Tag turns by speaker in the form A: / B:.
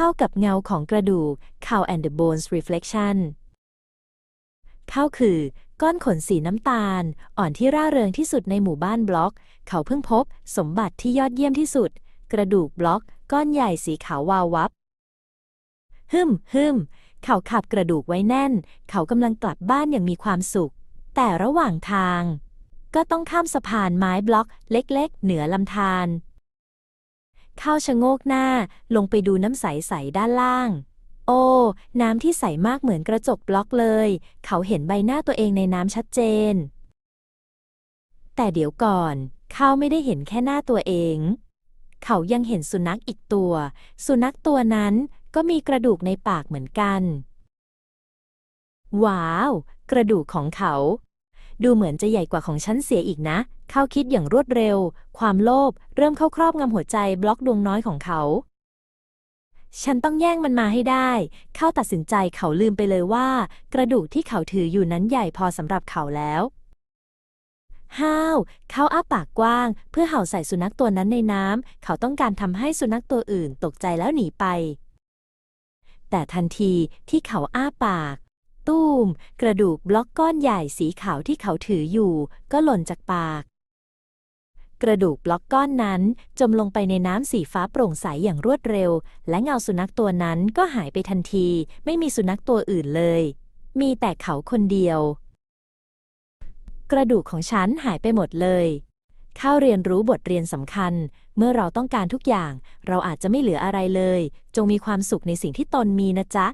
A: เข้ากับเงาของกระดูก Cow and the Bones Reflection เข้าคือก้อนขนสีน้ำตาล อ่อนที่ร่าเริงที่สุดในหมู่บ้านบล็อก เขาเพิ่งพบ สมบัติที่ยอดเยี่ยมที่สุด กระดูกบล็อก ก้อนใหญ่สีขาววาววับฮึมฮึมเขาขับกระดูกไว้แน่น เขากำลังกลับบ้านอย่างมีความสุข แต่ระหว่างทาง ก็ต้องข้ามสะพานไม้บล็อกเล็ก ๆ เหนือลำธาร ข้าชะโงกหน้า ลงไปดูน้ำใส ๆ ด้านล่าง โอ้ น้ำที่ใสมากเหมือนกระจกบล็อกเลย เขาเห็นใบหน้าตัวเองในน้ำชัดเจน แต่เดี๋ยวก่อนเขาไม่ได้เห็นแค่หน้าตัวเอง เขายังเห็นสุนัขอีกตัว สุนัขตัวนั้นก็มีกระดูกในปากเหมือนกัน ว้าว กระดูกของเขา ดูเหมือนจะใหญ่กว่าของฉันเสียอีกนะ เขาคิดอย่างรวดเร็ว ความโลภเริ่มเข้าครอบงำหัวใจบล็อกดวงน้อยของเขา ฉันต้องแย่งมันมาให้ได้ เขาตัดสินใจเขาลืมไปเลยว่า กระดูกที่เขาถืออยู่นั้นใหญ่พอสำหรับเขาแล้วห้าว เขาอ้าปากกว้าง เพื่อเห่าใส่สุนัขตัวนั้นในน้ำ เขาต้องการทำให้สุนัขตัวอื่นตกใจแล้วหนีไป แต่ทันทีที่เขาอ้าปาก ตูมกระดูกบล็อกก้อนใหญ่สีขาวที่เขาถืออยู่ ก็หล่นจากปาก กระดูกบล็อกก้อนนั้น จมลงไปในน้ำสีฟ้าโปร่งใสอย่างรวดเร็ว และเงาสุนัขตัวนั้นก็หายไปทันที ไม่มีสุนัขตัวอื่นเลย มีแต่เขาคนเดียว กระดูกของฉันหายไปหมดเลยเข้าเรียนรู้บทเรียนสำคัญ เมื่อเราต้องการทุกอย่าง เราอาจจะไม่เหลืออะไรเลย จงมีความสุขในสิ่งที่ตนมีนะจ๊ะ